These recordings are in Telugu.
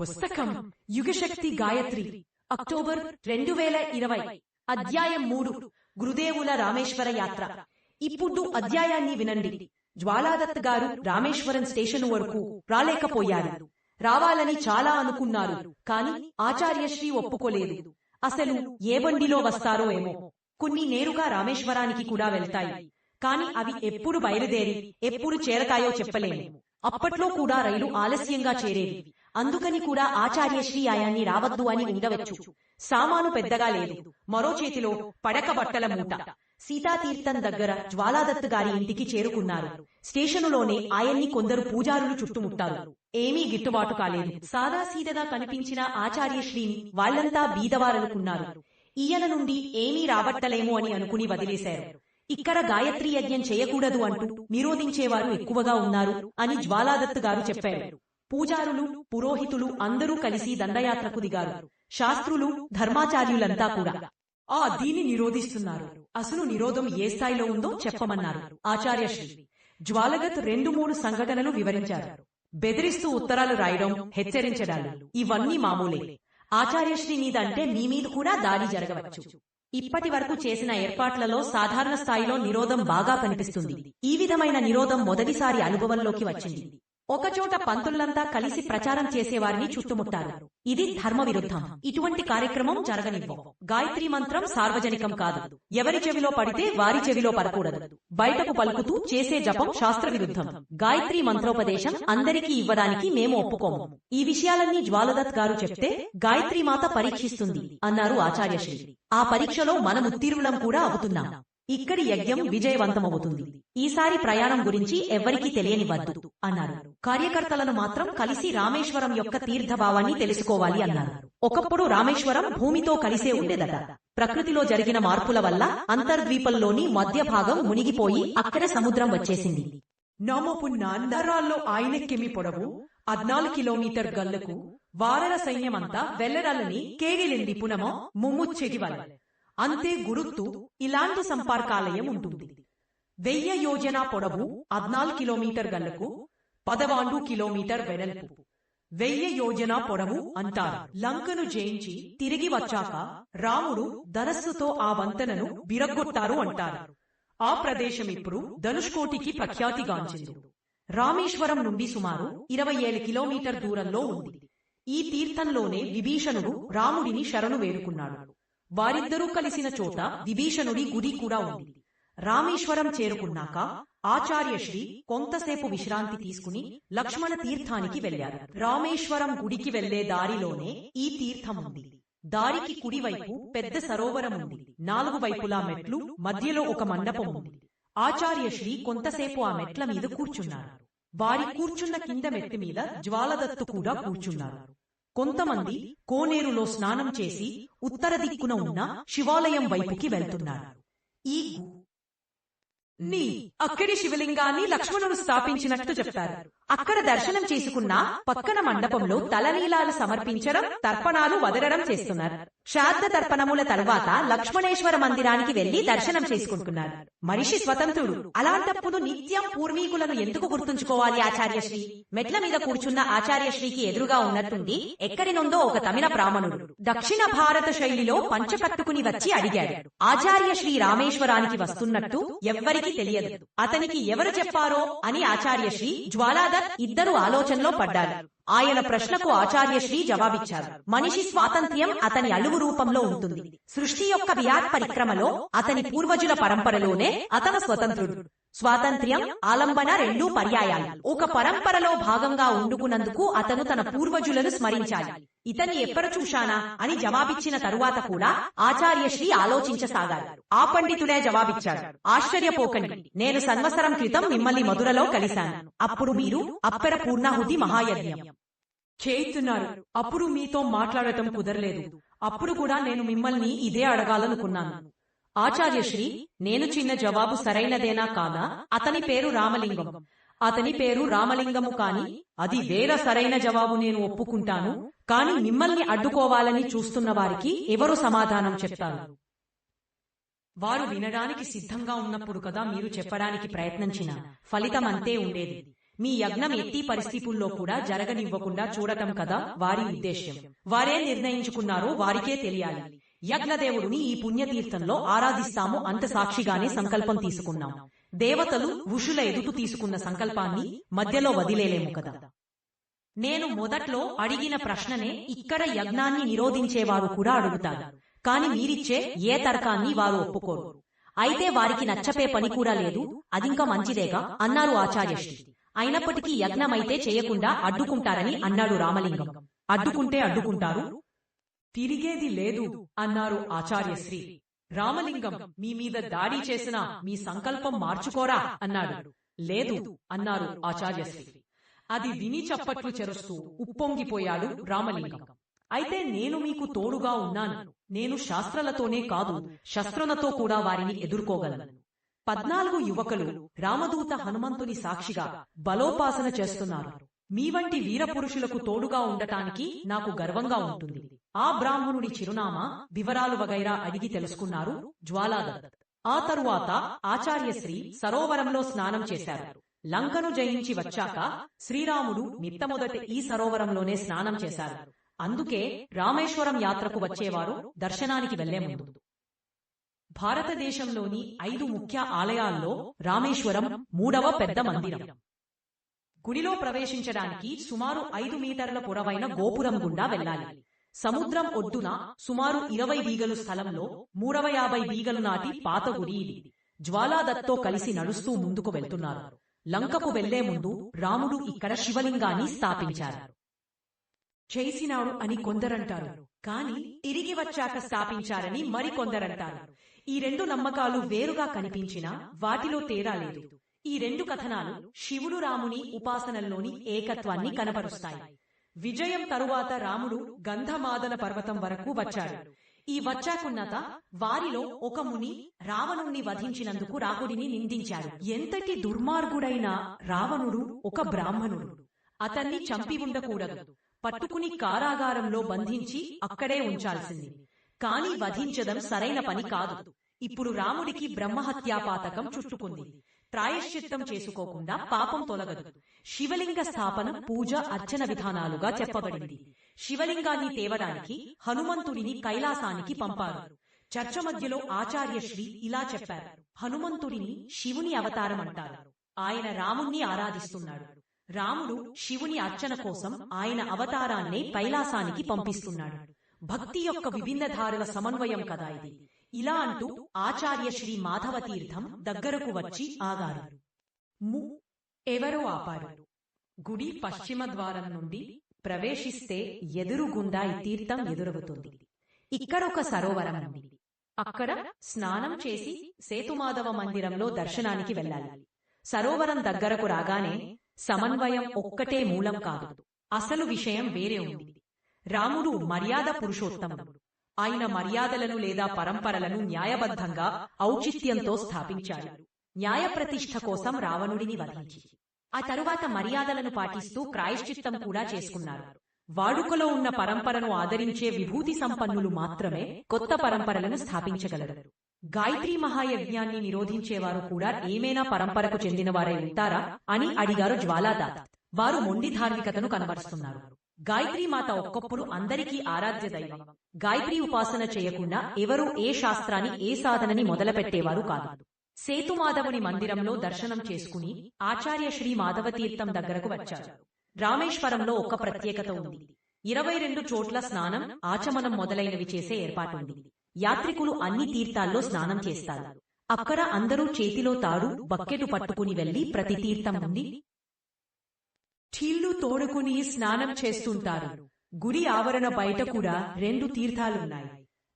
పుస్తకం యుగశక్తి గాయత్రి అక్టోబర్ రెండు వేల ఇరవై అధ్యాయం మూడు గురుదేవుల రామేశ్వర యాత్ర. ఇప్పుడు అధ్యాయాన్ని వినండి. జ్వాలాదత్ గారు రామేశ్వరం స్టేషన్ వరకు రాలేకపోయారు. రావాలని చాలా అనుకున్నారు కాని ఆచార్యశ్రీ ఒప్పుకోలేదు. అసలు ఏ బండిలో వస్తారో ఏమో. కొన్ని నేరుగా రామేశ్వరానికి కూడా వెళ్తాయి. కాని అవి ఎప్పుడు బయలుదేరి ఎప్పుడు చేరతాయో చెప్పలేము. అప్పట్లో కూడా రైలు ఆలస్యంగా చేరేవి. అందుకని కూడా ఆచార్యశ్రీ ఆయాన్ని రావద్దు అని ఉండవచ్చు. సామాను పెద్దగా లేదు. మరో చేతిలో పడక బట్టల మూట. సీతాతీర్థం దగ్గర జ్వాలాదత్ గారి ఇంటికి చేరుకున్నారు. స్టేషనులోనే ఆయన్ని కొందరు పూజారులు చుట్టుముట్టారు. ఏమీ గిట్టుబాటు కాలేదు. సాదాసీదగా కనిపించిన ఆచార్యశ్రీని వాళ్ళంతా బీదవారనుకున్నారు. ఈయన నుండి ఏమీ రాబట్టలేము అని అనుకుని వదిలేశారు. ఇక్కడ గాయత్రి యజ్ఞం చేయకూడదు అంటూ నిరోధించేవారు ఎక్కువగా ఉన్నారు అని జ్వాలాదత్తు గారు చెప్పారు. పూజారులు పురోహితులు అందరూ కలిసి దండయాత్రకు దిగారు. శాస్త్రులు ధర్మాచార్యులంతా కూడా. ఆ దీన్ని నిరోధిస్తున్నారు. అసలు నిరోధం ఏ స్థాయిలో ఉందో చెప్పమన్నారు. ఆచార్యశ్రీ జ్వాలగత్ రెండు మూడు సంఘటనలు వివరించారు. బెదిరిస్తూ ఉత్తరాలు రాయడం హెచ్చరించడాలు ఇవన్నీ మామూలే. ఆచార్యశ్రీ మీద అంటే మీ మీద కూడా దాడి జరగవచ్చు. ఇప్పటి వరకు చేసిన ఏర్పాట్లలో సాధారణ స్థాయిలో నిరోధం బాగా కనిపిస్తుంది. ఈ విధమైన నిరోధం మొదటిసారి అనుభవంలోకి వచ్చింది. ఒకచోట పంతులంతా కలిసి ప్రచారం చేసేవారిని చుట్టుముట్టారు. ఇది ధర్మ విరుద్ధం ఇటువంటి కార్యక్రమం జరగనివ్వం. గాయత్రి మంత్రం సార్వజనికం కాదు. ఎవరి చెవిలో పడితే వారి చెవిలో పడకూడదు. బయటకు పలుకుతూ చేసే జపం శాస్త్ర విరుద్ధం గాయత్రి మంత్రోపదేశం అందరికీ ఇవ్వడానికి మేము ఒప్పుకోము. ఈ విషయాలన్నీ జ్వాలదత్ గారు చెప్తే గాయత్రి మాత పరీక్షిస్తుంది అన్నారు ఆచార్యశ్రీ. ఆ పరీక్షలో మనం ఉత్తీర్ణులం కూడా అవుతున్నాం. ఇక్కడి యజ్ఞం విజయవంతమవుతుంది. ఈసారి ప్రయాణం గురించి ఎవ్వరికీ తెలియనివద్దు అన్నారు. కార్యకర్తలను మాత్రం కలిసి రామేశ్వరం యొక్క తీర్థభావాన్ని తెలుసుకోవాలి అన్నారు. ఒకప్పుడు రామేశ్వరం భూమితో కలిసే ఉండేదట. ప్రకృతిలో జరిగిన మార్పుల వల్ల అంతర్ద్వీపంలోని మధ్య భాగం మునిగిపోయి అక్కడ సముద్రం వచ్చేసింది. నమోపు నాందరాల్లో ఆయనెక్కిమి పొడవు పద్నాలుగు కిలోమీటర్ గల్లకు వారల సైన్యమంతా వెల్లరాలని కేగిలింది పునమో ముమ్ముచ్చెగి వల్ల అంతే గురుత్తు ఇలాంటి సంపర్కాలయం ఉంటుంది. వెయ్య యోజన పొడవు అద్నాలుగు కిలోమీటర్ గల్లకు పదవాండు కిలోమీటర్ వెడల్పు. వెయ్య యోజన పొడవు అంటారు. లంకను జయించి తిరిగి వచ్చాక రాముడు ధనస్సుతో ఆ వంతెనను బిరగొట్టారు అంటారు. ఆ ప్రదేశం ఇప్పుడు ధనుష్కోటికి ప్రఖ్యాతిగాంచింది. రామేశ్వరం నుండి సుమారు ఇరవై ఏడు కిలోమీటర్ దూరంలో ఉంది. ఈ తీర్థంలోనే విభీషణుడు రాముడిని శరణు వేడుకున్నాడు. వారిద్దరూ కలిసిన చోట విభీషణుడి గుడి కూడా ఉంది. రామేశ్వరం చేరుకున్నాక ఆచార్యశ్రీ కొంతసేపు విశ్రాంతి తీసుకుని లక్ష్మణ తీర్థానికి వెళ్ళారు రామేశ్వరం గుడికి వెళ్ళే దారిలోనే ఈ తీర్థం ఉంది. దారికి కుడివైపు పెద్ద సరోవరం ఉంది. నాలుగు వైపులా మెట్లు మధ్యలో ఒక మండపం ఉంది. ఆచార్యశ్రీ కొంతసేపు ఆ మెట్ల మీద కూర్చున్నారు. వారి కూర్చున్న కింద మెట్టి మీద జ్వాలదత్తు కూడా కూర్చున్నారు. కొంతమంది కోనేరులో స్నానం చేసి ఉత్తర దిక్కున ఉన్న శివాలయం వైపుకి వెళ్తున్నారు. ఈ నీ అక్కడి శివలింగాన్ని లక్ష్మణుడు స్థాపించినట్టు చెప్తారు అక్కడ దర్శనం చేసుకున్న పక్కన మండపంలో తలనీలాలు సమర్పించడం తర్పణాలు వదలడం చేస్తున్నారు. శ్రాద్ధ తర్పణముల తర్వాత లక్ష్మణేశ్వర మందిరానికి వెళ్ళి దర్శనం చేసుకుంటున్నారు. మనిషి స్వతంత్రుడు. అలాంటప్పుడు నిత్యం పూర్వీకులను ఎందుకు గుర్తుంచుకోవాలి ఆచార్యశ్రీ మెట్ల మీద కూర్చున్న ఆచార్యశ్రీకి ఎదురుగా ఉన్నట్టుండి ఎక్కడి నుండో ఒక తమిళ బ్రాహ్మణుడు దక్షిణ భారత శైలిలో పంచ కట్టుకుని వచ్చి అడిగాడు. ఆచార్యశ్రీ రామేశ్వరానికి వస్తున్నట్టు ఎవ్వరి ఎవ్వరికీ తెలియదు. అతనికి ఎవరు చెప్పారో అని ఆచార్యశ్రీ జ్వాలాదత్ ఇద్దరు ఆలోచనలో పడ్డారు. ఆయన ప్రశ్నకు ఆచార్య శ్రీ జవాబిచ్చారు. మనిషి స్వాతంత్ర్యం అతని అలువు రూపంలో ఉంటుంది. సృష్టి యొక్క విరాట్ పరిక్రమలో అతని పూర్వజుల పరంపరలోనే అతను స్వతంత్రుడు. స్వాతంత్ర్యం ఆలంబన రెండూ పర్యాయాలు. ఒక పరంపరలో భాగంగా ఉండుకున్నందుకు అతను తన పూర్వజులను స్మరించాలి. ఇతన్ని ఎక్కడ చూశానా అని జవాబిచ్చిన తరువాత కూడా ఆచార్యశ్రీ ఆలోచించసాగారు. ఆ పండితుడే జవాబిచ్చాడు ఆశ్చర్యపోకండి. నేను సంవత్సరం క్రితం మిమ్మల్ని మధురలో కలిశాను. అప్పుడు మీరు అప్పెర పూర్ణాహుతి మహాయజ్ఞం. చేయిస్తున్నారు. అప్పుడు మీతో మాట్లాడటం కుదరలేదు. అప్పుడు కూడా నేను మిమ్మల్ని ఇదే అడగాలనుకున్నాను. ఆచార్యశ్రీ నేను చిన్న జవాబు సరైనదేనా కాదా? అతని పేరు రామలింగం. అతని పేరు రామలింగము కాని అది వేర సరైన జవాబు నేను ఒప్పుకుంటాను. కాని మిమ్మల్ని అడ్డుకోవాలని చూస్తున్న వారికి ఎవరు సమాధానం చెప్తారు? వారు వినడానికి సిద్ధంగా ఉన్నప్పుడు కదా మీరు చెప్పడానికి ప్రయత్నించిన. ఫలితం అంతే ఉండేది. మీ యజ్ఞం ఎట్టి పరిస్థితుల్లో కూడా జరగనివ్వకుండా చూడటం కదా వారి ఉద్దేశ్యం. వారే నిర్ణయించుకున్నారో వారికే తెలియాలి. యజ్ఞదేవుడిని ఈ పుణ్యతీర్థంలో ఆరాధిస్తాము అంత సాక్షిగానే సంకల్పం తీసుకున్నాం. దేవతలు ఋషుల ఎదుట తీసుకున్న సంకల్పాన్ని మధ్యలో వదిలేలేము కదా. నేను మొదట్లో అడిగిన ప్రశ్ననే ఇక్కడ యజ్ఞాన్ని నిరోధించేవారు కూడా అడుగుతారు. కాని మీరిచ్చే ఏ తర్కాన్ని వారు ఒప్పుకోరు. అయితే వారికి నచ్చపే పని కూడా లేదు. అదింకా మంచిదేగా అన్నారు ఆచార్యశ్రీ. అయినప్పటికీ యజ్ఞమైతే చేయకుండా అడ్డుకుంటారని అన్నాడు రామలింగం. అడ్డుకుంటే అడ్డుకుంటారు తిరిగేది లేదు అన్నారు ఆచార్యశ్రీ. రామలింగం మీ మీద దాడి చేసిన మీ సంకల్పం మార్చుకోరా అన్నాడు. లేదు అన్నారు ఆచార్యశ్రీ. అది విని చప్పట్లు చెరుస్తూ ఉప్పొంగిపోయాడు రామలింగం. అయితే నేను మీకు తోడుగా ఉన్నాను. నేను శాస్త్రలతోనే కాదు శస్త్రలతో కూడా వారిని ఎదుర్కోగలను. పద్నాలుగు యువకులు రామదూత హనుమంతుని సాక్షిగా బలోపాసన చేస్తున్నారు. మీ వంటి వీరపురుషులకు తోడుగా ఉండటానికి నాకు గర్వంగా ఉంటుంది. ఆ బ్రాహ్మణుడి చిరునామా వివరాలు వగైరా అడిగి తెలుసుకున్నారు జ్వాలాదత్. ఆ తరువాత ఆచార్యశ్రీ సరోవరంలో స్నానం చేశారు. లంకను జయించి వచ్చాక శ్రీరాముడు మిట్టమొదట ఈ సరోవరంలోనే స్నానం చేశారు. అందుకే రామేశ్వరం యాత్రకు వచ్చేవారు దర్శనానికి వెళ్ళే ముందు. భారతదేశంలోని ఐదు ముఖ్య ఆలయాల్లో రామేశ్వరం మూడవ పెద్ద మందిరం. గుడిలో ప్రవేశించడానికి సుమారు ఐదు మీటర్ల పొడవైన గోపురం గుండా వెళ్ళాలి. సముద్రం ఒడ్డున సుమారు ఇరవై బీగలు స్థలంలో మూడవ యాభై బీగలు నాటి పాత గుడి ఇది. జ్వాలాదత్తో కలిసి నడుస్తూ ముందుకు వెళ్తున్నారు. లంకకు వెళ్ళే ముందు రాముడు ఇక్కడ శివలింగాన్ని స్థాపించారు. చేసినాడు అని కొందరంటారు. కాని తిరిగి వచ్చాక స్థాపించారని మరికొందరంటారు. ఈ రెండు నమ్మకాలు వేరుగా కనిపించినా వాటిలో తేడా లేదు. ఈ రెండు కథనాలు శివుడు రాముని ఉపాసనల్లోని ఏకత్వాన్ని కనబరుస్తాయి విజయం తరువాత రాముడు గంధమాదన పర్వతం వరకు వచ్చాడు. ఈ వచ్చాకున్నత వారిలో ఒక ముని రావణుణ్ణి వధించినందుకు రాహుడిని నిందించాడు. ఎంతటి దుర్మార్గుడైన రావణుడు ఒక బ్రాహ్మణుడు. అతన్ని చంపి ఉండకూడదు. పట్టుకుని కారాగారంలో బంధించి అక్కడే ఉంచాల్సింది. కాని వధించడం సరైన పని కాదు. ఇప్పుడు రాముడికి బ్రహ్మహత్యాపాతకం చుట్టుకుంది. ప్రాయశ్చిత్తం చేసుకోకుండా పాపం తొలగదు. శివలింగ స్థాపన పూజ అర్చన విధానాలుగా చెప్పబడింది. శివలింగాన్ని తేవడానికి హనుమంతుడిని కైలాసానికి పంపారు. చర్చ మధ్యలో ఆచార్య శ్రీ ఇలా చెప్పారు. హనుమంతుడిని శివుని అవతారం అంటారు. ఆయన రాముణ్ణి ఆరాధిస్తున్నాడు. రాముడు శివుని అర్చన కోసం ఆయన అవతారాన్నే కైలాసానికి పంపిస్తున్నాడు. భక్తి యొక్క విభిన్న ధారల సమన్వయం కదా ఇది. ఇలా అంటూ ఆచార్య శ్రీ మాధవ తీర్థం దగ్గరకు వచ్చి ఆగారు. ము ఎవరో ఆపారు. గుడి పశ్చిమ ద్వారం నుండి ప్రవేశిస్తే ఎదురుగుండా ఈ తీర్థం ఎదురవుతుంది. ఇక్కడొక సరోవరం ఉంది. అక్కడ స్నానం చేసి సేతుమాధవ మందిరంలో దర్శనానికి వెళ్ళాలి. సరోవరం దగ్గరకు రాగానే సమన్వయం ఒక్కటే మూలం కాదు. అసలు విషయం వేరే ఉంది. రాముడు మర్యాద పురుషోత్తముడు ఆయన మర్యాదలను లేదా పరంపరలను న్యాయబద్ధంగా ఔచిత్యంతో స్థాపించాడు. న్యాయప్రతిష్ఠ కోసం రావణుడిని వధించి. ఆ తరువాత మర్యాదలను పాటిస్తూ క్రాయశ్చిత్తం కూడా చేసుకున్నారు. వాడుకలో ఉన్న పరంపరను ఆదరించే విభూతి సంపన్నులు మాత్రమే కొత్త పరంపరలను స్థాపించగలరు. గాయత్రీ మహాయజ్ఞాన్ని నిరోధించేవారు కూడా ఏమైనా పరంపరకు చెందినవారై ఉంటారా అని అడిగారు జ్వాలాదాత్. వారు మొండి ధార్మికతను కనబరుస్తున్నారు. మాత ఒక్కప్పుడు అందరికీ ఆరాధ్య దైవం గాయత్రీ ఉపాసన చేయకుండా ఎవరూ ఏ శాస్త్రాన్ని ఏ సాధనని మొదలుపెట్టేవారు కాదు. సేతుమాధవుని మందిరంలో దర్శనం చేసుకుని ఆచార్య శ్రీ మాధవ తీర్థం దగ్గరకు వచ్చారు. రామేశ్వరంలో ఒక ప్రత్యేకత ఉంది. ఇరవై రెండు చోట్ల స్నానం ఆచమనం మొదలైనవి చేసే ఏర్పాటుంది యాత్రికులు అన్ని తీర్థాల్లో స్నానం చేస్తారు. అక్కడ అందరూ చేతిలో తాడు బక్కెటు పట్టుకుని వెళ్ళి ప్రతి తీర్థం నుండి ఠీళ్ళు తోడుకుని స్నానం చేస్తుంటారు. గుడి ఆవరణ బయట కూడా రెండు తీర్థాలున్నాయి.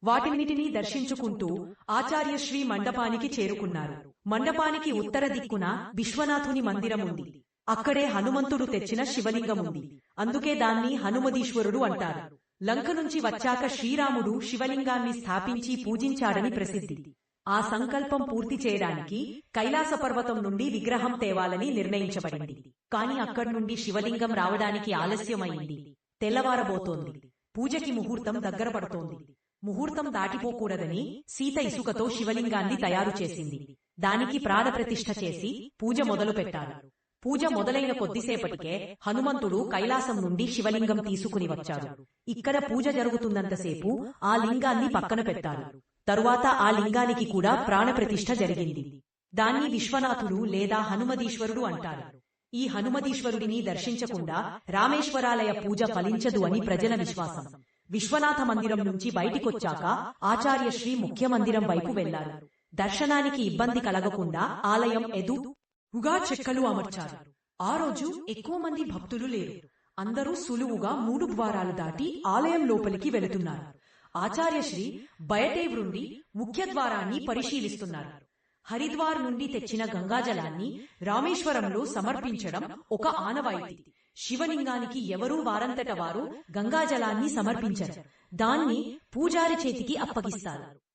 వాటిన్నిటినీ దర్శించుకుంటూ ఆచార్య శ్రీ మండపానికి చేరుకున్నారు. మండపానికి ఉత్తర దిక్కున విశ్వనాథుని మందిరం ఉంది. అక్కడే హనుమంతుడు తెచ్చిన శివలింగం ఉంది. అందుకే దాన్ని హనుమదీశ్వరుడు అంటారు. లంక నుంచి వచ్చాక శ్రీరాముడు శివలింగాన్ని స్థాపించి పూజించాడని ప్రసిద్ధి. ఆ సంకల్పం పూర్తి చేయడానికి కైలాస పర్వతం నుండి విగ్రహం తేవాలని నిర్ణయించబడింది. కాని అక్కడి నుండి శివలింగం రావడానికి ఆలస్యమైంది. తెల్లవారబోతోంది. పూజకి ముహూర్తం దగ్గర పడుతోంది. ముహూర్తం దాటిపోకూడదని సీత ఇసుకతో శివలింగాన్ని తయారు చేసింది. దానికి ప్రాణప్రతిష్ఠ చేసి పూజ మొదలు పెట్టారు పూజ మొదలైన కొద్దిసేపటికే హనుమంతుడు కైలాసం నుండి శివలింగం తీసుకుని వచ్చాడు. ఇక్కడ పూజ జరుగుతున్నంతసేపు ఆ లింగాన్ని పక్కన పెట్టారు. తరువాత ఆ లింగానికి కూడా ప్రాణప్రతిష్ఠ జరిగింది. దాన్ని విశ్వనాథుడు లేదా హనుమదీశ్వరుడు అంటారు. ఈ హనుమదీశ్వరుడిని దర్శించకుండా రామేశ్వరాలయ పూజ ఫలించదు అని ప్రజల విశ్వాసం. విశ్వనాథ మందిరం నుంచి బయటికొచ్చాక ఆచార్య శ్రీ ముఖ్య మందిరం వైపు వెళ్ళారు. దర్శనానికి ఇబ్బంది కలగకుండా ఆలయం ఎదురుగా చెక్కలు అమర్చారు. ఆ రోజు ఎక్కువ మంది భక్తులు లేరు. అందరూ సులువుగా మూడు ద్వారాలు దాటి ఆలయం లోపలికి వెళుతున్నారు. ఆచార్యశ్రీ బయటే వృండి ముఖ్య ద్వారాన్ని పరిశీలిస్తున్నారు. హరిద్వార్ నుండి తెచ్చిన గంగాజలాన్ని రామేశ్వరంలో సమర్పించడం ఒక ఆనవాయితీ. శివలింగానికి ఎవరూ వారంతట వారు గంగాజలాన్ని సమర్పించరు. దాన్ని పూజారి చేతికి అప్పగిస్తారు.